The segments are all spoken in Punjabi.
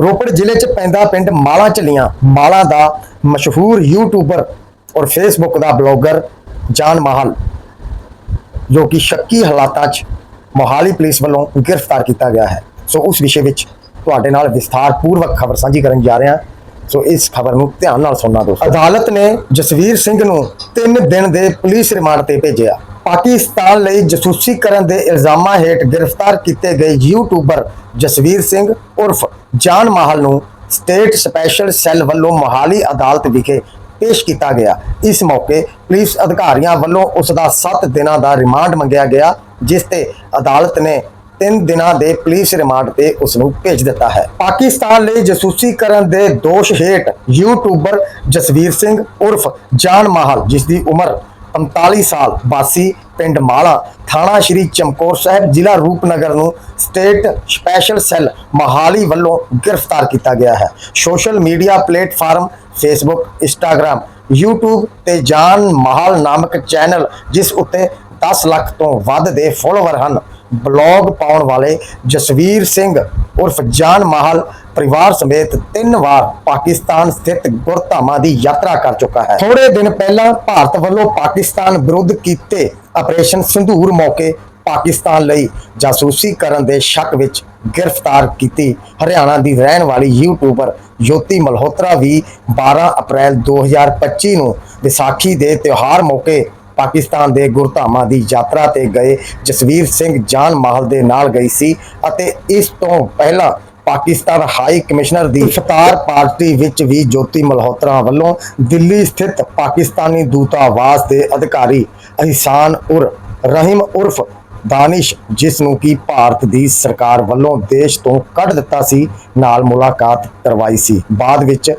ਰੋਪੜ ਜ਼ਿਲ੍ਹੇ 'ਚ ਪੈਂਦਾ ਪਿੰਡ ਮਾਲਾ ਚਲੀਆਂ ਮਾਲਾ ਦਾ ਮਸ਼ਹੂਰ ਯੂਟਿਊਬਰ ਔਰ ਫੇਸਬੁੱਕ ਦਾ ਬਲੌਗਰ ਜਾਨ ਮਾਹਲ, ਜੋ ਕਿ ਸ਼ੱਕੀ ਹਾਲਾਤਾਂ 'ਚ ਮੋਹਾਲੀ ਪੁਲਿਸ ਵੱਲੋਂ ਗ੍ਰਿਫਤਾਰ ਕੀਤਾ ਗਿਆ ਹੈ। ਸੋ ਉਸ ਵਿਸ਼ੇ ਵਿੱਚ ਤੁਹਾਡੇ ਨਾਲ ਵਿਸਥਾਰ ਪੂਰਵਕ ਖਬਰ ਸਾਂਝੀ ਕਰਨ ਜਾ ਰਹੇ ਹਾਂ। ਸੋ ਇਸ ਖਬਰ ਨੂੰ ਧਿਆਨ ਨਾਲ ਸੁਣਨਾ ਦੋਸਤੋ। ਅਦਾਲਤ ਨੇ ਜਸਵੀਰ ਸਿੰਘ ਨੂੰ 3 ਦਿਨ ਦੇ ਪੁਲਿਸ ਰਿਮਾਂਡ ਤੇ ਭੇਜਿਆ। ਪਾਕਿਸਤਾਨ ਲਈ ਜਸੂਸੀ ਕਰਨ ਦੇ ਇਲਜ਼ਾਮਾਂ ਹੇਠ ਗ੍ਰਿਫਤਾਰ ਕੀਤੇ ਗਏ ਯੂਟਿਊਬਰ ਜਸਵੀਰ ਸਿੰਘ ਉਰਫ ਜਾਨ ਮਾਹਲ ਨੂੰ ਸਟੇਟ ਸਪੈਸ਼ਲ ਸੈੱਲ ਵੱਲੋਂ ਮੋਹਾਲੀ ਅਦਾਲਤ ਵਿਖੇ ਪੇਸ਼ ਕੀਤਾ ਗਿਆ। ਇਸ ਮੌਕੇ ਪੁਲਿਸ ਅਧਿਕਾਰੀਆਂ ਵੱਲੋਂ ਉਸ ਦਾ 7 ਦਿਨਾਂ ਦਾ ਰਿਮਾਂਡ ਮੰਗਿਆ ਗਿਆ, ਜਿਸ ਤੇ ਅਦਾਲਤ ਨੇ 3 ਦਿਨਾਂ ਦੇ ਪੁਲਿਸ ਰਿਮਾਂਡ ਤੇ ਉਸ ਨੂੰ ਭੇਜ ਦਿੱਤਾ ਹੈ। ਪਾਕਿਸਤਾਨ ਲਈ ਜਸੂਸੀ ਕਰਨ ਦੇ ਦੋਸ਼ ਹੇਠ ਯੂਟਿਊਬਰ ਜਸਵੀਰ ਸਿੰਘ ਉਰਫ ਜਾਨ ਮਾਹਲ, ਜਿਸ ਦੀ ਉਮਰ 45 ਸਾਲ ਵਾਸੀ ਪਿੰਡ ਮਾਲਾ ਥਾਣਾ ਸ਼੍ਰੀ ਚਮਕੌਰ ਸਾਹਿਬ ਜ਼ਿਲ੍ਹਾ ਰੂਪਨਗਰ ਨੂੰ ਸਟੇਟ ਸਪੈਸ਼ਲ ਸੈੱਲ ਮਹਾਲੀ ਵੱਲੋਂ ਗ੍ਰਿਫਤਾਰ ਕੀਤਾ ਗਿਆ ਹੈ। Social media platform Facebook Instagram YouTube ਤੇ ਜਾਨ ਮਾਹਲ ਨਾਮਕ ਚੈਨਲ ਜਿਸ ਉੱਤੇ 10 ਲੱਖ ਤੋਂ ਵੱਧ ਦੇ ਫੋਲੋਵਰ ਹਨ। ਬਲੌਗ ਪਾਉਣ ਵਾਲੇ ਜਸਵੀਰ ਸਿੰਘ ਉਰਫ ਜਾਨ ਮਾਹਲ ਪਰਿਵਾਰ ਸਮੇਤ ਤਿੰਨ ਵਾਰ ਪਾਕਿਸਤਾਨ ਸਥਿਤ ਗੁਰਧਾਮਾਂ ਦੀ ਯਾਤਰਾ ਕਰ ਚੁੱਕਾ ਹੈ। ਥੋੜੇ ਦਿਨ ਪਹਿਲਾਂ ਭਾਰਤ ਵੱਲੋਂ ਪਾਕਿਸਤਾਨ ਵਿਰੁੱਧ ਕੀਤੇ ਆਪਰੇਸ਼ਨ ਸੰਧੂਰ ਮੌਕੇ ਪਾਕਿਸਤਾਨ ਲਈ ਜਾਸੂਸੀ ਕਰਨ ਦੇ ਸ਼ੱਕ ਵਿੱਚ ਗ੍ਰਿਫਤਾਰ ਕੀਤੀ। ਹਰਿਆਣਾ ਦੀ ਰਹਿਣ ਵਾਲੀ ਯੂਟਿਊਬਰ ਜੋਤੀ ਮਲਹੋਤਰਾ ਵੀ 12 ਅਪ੍ਰੈਲ 2025 ਨੂੰ ਵਿਸਾਖੀ ਦੇ ਤਿਉਹਾਰ ਮੌਕੇ ਪਾਕਿਸਤਾਨ ਦੇ ਗੁਰਧਾਮਾਂ ਦੀ ਯਾਤਰਾ ਤੇ ਗਏ, ਜਸਵੀਰ ਸਿੰਘ ਜਾਨ ਮਾਹਲ ਦੇ ਨਾਲ ਗਈ ਸੀ ਅਤੇ ਇਸ ਤੋਂ ਪਹਿਲਾਂ ਪਾਕਿਸਤਾਨ ਹਾਈ ਕਮਿਸ਼ਨਰ ਦੀ ਇਫਤਾਰ ਪਾਰਟੀ ਵਿੱਚ ਵੀ ਜੋਤੀ ਮਲਹੋਤਰਾ ਵੱਲੋਂ ਦਿੱਲੀ ਸਥਿਤ ਪਾਕਿਸਤਾਨੀ ਦੂਤਾਵਾਸ ਦੇ ਅਧਿਕਾਰੀ ਅਹਿਸਾਨ ਉਰ ਰਹੀਮ ਉਰਫ ਦਾਨਿਸ਼, ਜਿਸ ਨੂੰ ਕਿ ਭਾਰਤ ਦੀ ਸਰਕਾਰ ਵੱਲੋਂ ਦੇਸ਼ ਤੋਂ ਕੱਢ ਦਿੱਤਾ ਸੀ, ਨਾਲ ਮੁਲਾਕਾਤ ਕਰਵਾਈ ਸੀ। ਬਾਅਦ ਵਿੱਚ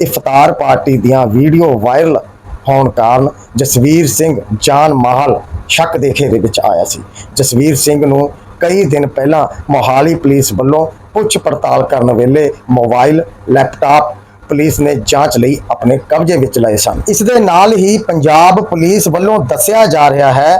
ਇਫਤਾਰ ਪਾਰਟੀ ਦੀਆਂ ਵੀਡੀਓ ਵਾਇਰਲ ਹੋਣ ਕਾਰਨ ਜਸਵੀਰ ਸਿੰਘ ਜਾਨ ਮਾਹਲ ਸ਼ੱਕ ਦੇ ਘੇਰੇ ਵਿੱਚ ਆਇਆ ਸੀ। ਜਸਵੀਰ ਸਿੰਘ ਨੂੰ ਕਈ ਦਿਨ ਪਹਿਲਾਂ ਮੋਹਾਲੀ ਪੁਲਿਸ ਵੱਲੋਂ ਪੁੱਛ ਪੜਤਾਲ ਕਰਨ ਵੇਲੇ ਮੋਬਾਈਲ, ਲੈਪਟਾਪ ਪੁਲਿਸ ਨੇ ਜਾਂਚ ਲਈ ਆਪਣੇ ਕਬਜ਼ੇ ਵਿੱਚ ਲਏ ਸਨ। ਇਸ ਦੇ ਨਾਲ ਹੀ ਪੰਜਾਬ ਪੁਲਿਸ ਵੱਲੋਂ ਦੱਸਿਆ ਜਾ ਰਿਹਾ ਹੈ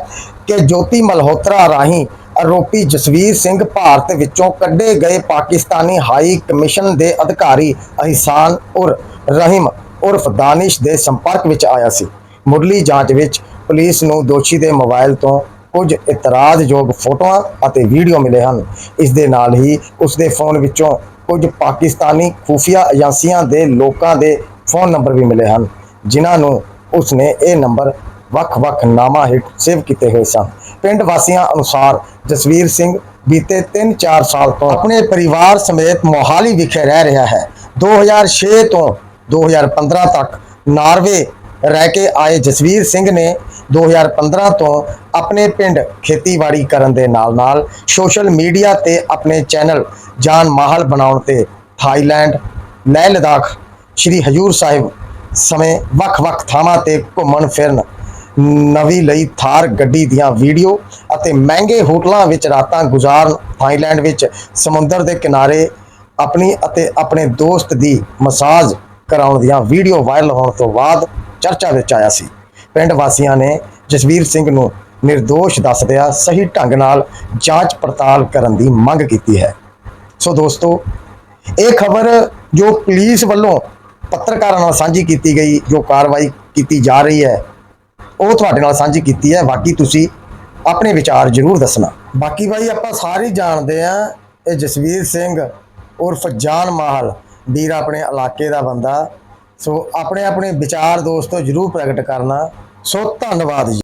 ਕਿ ਜੋਤੀ ਮਲਹੋਤਰਾ ਰਾਹੀਂ ਆਰੋਪੀ ਜਸਵੀਰ ਸਿੰਘ ਭਾਰਤ ਵਿੱਚੋਂ ਕੱਢੇ ਗਏ ਪਾਕਿਸਤਾਨੀ ਹਾਈ ਕਮਿਸ਼ਨ ਦੇ ਅਧਿਕਾਰੀ ਅਹਿਸਾਨ ਉਰ ਰਹੀਮ ਉਰਫ ਦਾਨਿਸ਼ ਦੇ ਸੰਪਰਕ ਵਿੱਚ ਆਇਆ ਸੀ। ਮੁੱਢਲੀ ਜਾਂਚ ਵਿੱਚ ਪੁਲਿਸ ਨੂੰ ਦੋਸ਼ੀ ਦੇ ਮੋਬਾਈਲ ਤੋਂ ਕੁਝ ਇਤਰਾਜ਼ਯੋਗ ਫੋਟੋਆਂ ਅਤੇ ਵੀਡੀਓ ਮਿਲੇ ਹਨ। ਇਸ ਦੇ ਨਾਲ ਹੀ ਉਸ ਦੇ ਫੋਨ ਵਿੱਚੋਂ ਕੁਝ ਪਾਕਿਸਤਾਨੀ ਖੂਫੀਆ ਏਜੰਸੀਆਂ ਦੇ ਲੋਕਾਂ ਦੇ ਫੋਨ ਨੰਬਰ ਵੀ ਮਿਲੇ ਹਨ, ਜਿਨ੍ਹਾਂ ਨੂੰ ਉਸ ਨੇ ਇਹ ਨੰਬਰ ਵੱਖ-ਵੱਖ ਨਾਮਾਂ ਹੇਠ ਸੇਵ ਕੀਤੇ ਹੋਏ ਸਨ। ਪਿੰਡ ਵਾਸੀਆਂ ਅਨੁਸਾਰ ਜਸਵੀਰ ਸਿੰਘ ਬੀਤੇ 3-4 ਸਾਲ ਤੋਂ ਆਪਣੇ ਪਰਿਵਾਰ ਸਮੇਤ ਮੋਹਾਲੀ ਵਿਖੇ ਰਹਿ ਰਿਹਾ ਹੈ। 2006 ਤੋਂ 2015 ਤੱਕ ਨਾਰਵੇ ਰਹਿ ਕੇ ਆਏ ਜਸਵੀਰ ਸਿੰਘ ਨੇ 2015 ਤੋਂ ਆਪਣੇ ਪਿੰਡ ਖੇਤੀਬਾੜੀ ਕਰਨ ਦੇ ਨਾਲ-ਨਾਲ ਸੋਸ਼ਲ ਮੀਡੀਆ ਤੇ ਆਪਣੇ ਚੈਨਲ ਜਾਨ ਮਾਹਲ ਬਣਾਉਣ ਤੇ ਥਾਈਲੈਂਡ ਲਹਿ ਲਦਾਖ, ਸ਼੍ਰੀ ਹਜੂਰ ਸਾਹਿਬ ਸਮੇਂ ਵੱਖ-ਵੱਖ ਥਾਵਾਂ ਤੇ ਘੁੰਮਣ ਫਿਰਨ ਨਵੀਂ ਲਈ ਥਾਰ ਗੱਡੀ ਦੀਆਂ ਵੀਡੀਓ ਅਤੇ ਮਹਿੰਗੇ ਹੋਟਲਾਂ ਵਿੱਚ ਰਾਤਾਂ ਗੁਜ਼ਾਰਨ ਥਾਈਲੈਂਡ ਵਿੱਚ ਸਮੁੰਦਰ ਦੇ ਕਿਨਾਰੇ ਆਪਣੀ ਅਤੇ ਆਪਣੇ ਦੋਸਤ ਦੀ ਮਸਾਜ ਕਰਾਉਣ ਦੀਆਂ ਵੀਡੀਓ ਵਾਇਰਲ ਹੋਣ ਤੋਂ ਬਾਅਦ ਚਰਚਾ ਵਿੱਚ ਆਇਆ ਸੀ। ਪਿੰਡ ਵਾਸੀਆਂ ਨੇ ਜਸਵੀਰ ਸਿੰਘ ਨੂੰ નિર્ਦੋਸ਼ ਦੱਸਦਿਆਂ ਸਹੀ ਢੰਗ ਨਾਲ ਜਾਂਚ ਪੜਤਾਲ ਕਰਨ ਦੀ ਮੰਗ ਕੀਤੀ ਹੈ। ਸੋ ਦੋਸਤੋ, ਇਹ ਖਬਰ ਜੋ ਪੁਲਿਸ ਵੱਲੋਂ ਪੱਤਰਕਾਰਾਂ ਨਾਲ ਸਾਂਝੀ ਕੀਤੀ ਗਈ, ਜੋ ਕਾਰਵਾਈ ਕੀਤੀ ਜਾ ਰਹੀ ਹੈ, ਉਹ ਤੁਹਾਡੇ ਨਾਲ ਸਾਂਝੀ ਕੀਤੀ ਹੈ। ਬਾਕੀ ਤੁਸੀਂ ਆਪਣੇ ਵਿਚਾਰ ਜ਼ਰੂਰ ਦੱਸਣਾ। ਬਾਕੀ ਭਾਈ ਆਪਾਂ ਸਾਰੇ ਜਾਣਦੇ ਆ ਇਹ ਜਸਵੀਰ ਸਿੰਘ ਉਰਫ ਜਾਨ ਮਾਹਲ ਵੀਰ ਆਪਣੇ ਇਲਾਕੇ ਦਾ ਬੰਦਾ, ਸੋ ਆਪਣੇ ਆਪਣੇ ਵਿਚਾਰ ਦੋਸਤੋ ਜ਼ਰੂਰ ਪ੍ਰਗਟ ਕਰਨਾ। ਸੋ ਧੰਨਵਾਦ ਜੀ।